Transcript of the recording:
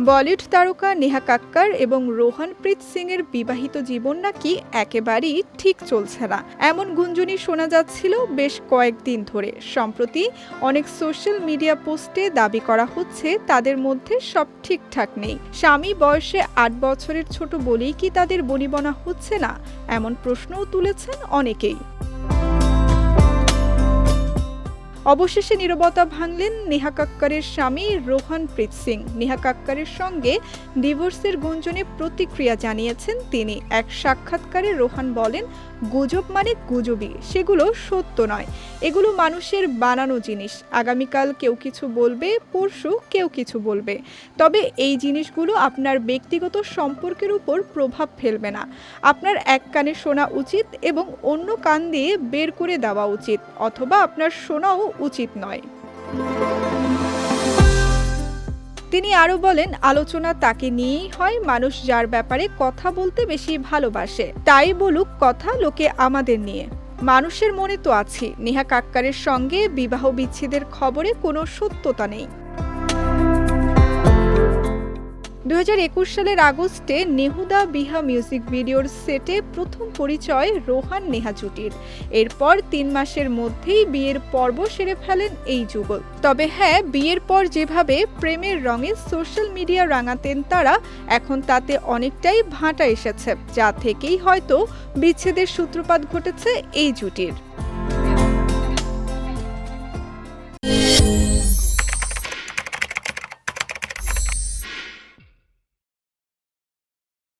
বলিউড তারকা নেহা কাক্কার এবং রোহানপ্রীত সিং এর বিবাহিত জীবন নাকি একেবারেই ঠিক চলছে না। এমন গুঞ্জনই শোনা যাচ্ছিল বেশ কয়েকদিন ধরে। সম্প্রতি অনেক সোশ্যাল মিডিয়া পোস্টে দাবি করা হচ্ছে তাদের মধ্যে সব ঠিকঠাক নেই। স্বামী বয়সে আট বছরের ছোট বলেই কি তাদের বনিবনা হচ্ছে না? এমন প্রশ্নও তুলেছেন অনেকেই। অবশেষে নিরবতা ভাঙলেন নেহা কাক্কারের স্বামী রোহনপ্রীত সিং। নেহা কাক্কারের সঙ্গে ডিভোর্সের গুঞ্জনে প্রতিক্রিয়া জানিয়েছেন তিনি। এক সাক্ষাৎকারে রোহান বলেন, গুজব মানে গুজবই, সেগুলো সত্য নয়। এগুলো মানুষের বানানো জিনিস। আগামীকাল কেউ কিছু বলবে, পরশু কেউ কিছু বলবে। তবে এই জিনিসগুলো আপনার ব্যক্তিগত সম্পর্কের উপর প্রভাব ফেলবে না। আপনার এক কানে শোনা উচিত এবং অন্য কান দিয়ে বের করে দেওয়া উচিত, অথবা আপনার শোনাও উচিত নয়। তিনি আরও বলেন, আলোচনা তাকে নিয়েই হয়, মানুষ যার ব্যাপারে কথা বলতে বেশি ভালোবাসে। তাই বলুক, কথা লোকে আমাদের নিয়ে। মানুষের মনে তো আছে নেহা কাক্কারের সঙ্গে বিবাহ বিচ্ছেদের খবরে কোনো সত্যতা নেই। দু হাজার একুশ সালের আগস্টে নেহুদা বিহা মিউজিক ভিডিওর সেটে প্রথম পরিচয় রোহান নেহা জুটির। এরপর তিন মাসের মধ্যেই বিয়ের পর্ব সেরে ফেলেন এই যুগল। তবে হ্যাঁ বিয়ের পর যেভাবে প্রেমের রঙে সোশ্যাল মিডিয়া রাঙাতেন তারা, এখন তাতে অনেকটাই ভাঁটা এসেছে, যা থেকেই হয়তো বিচ্ছেদের সূত্রপাত ঘটেছে এই জুটির।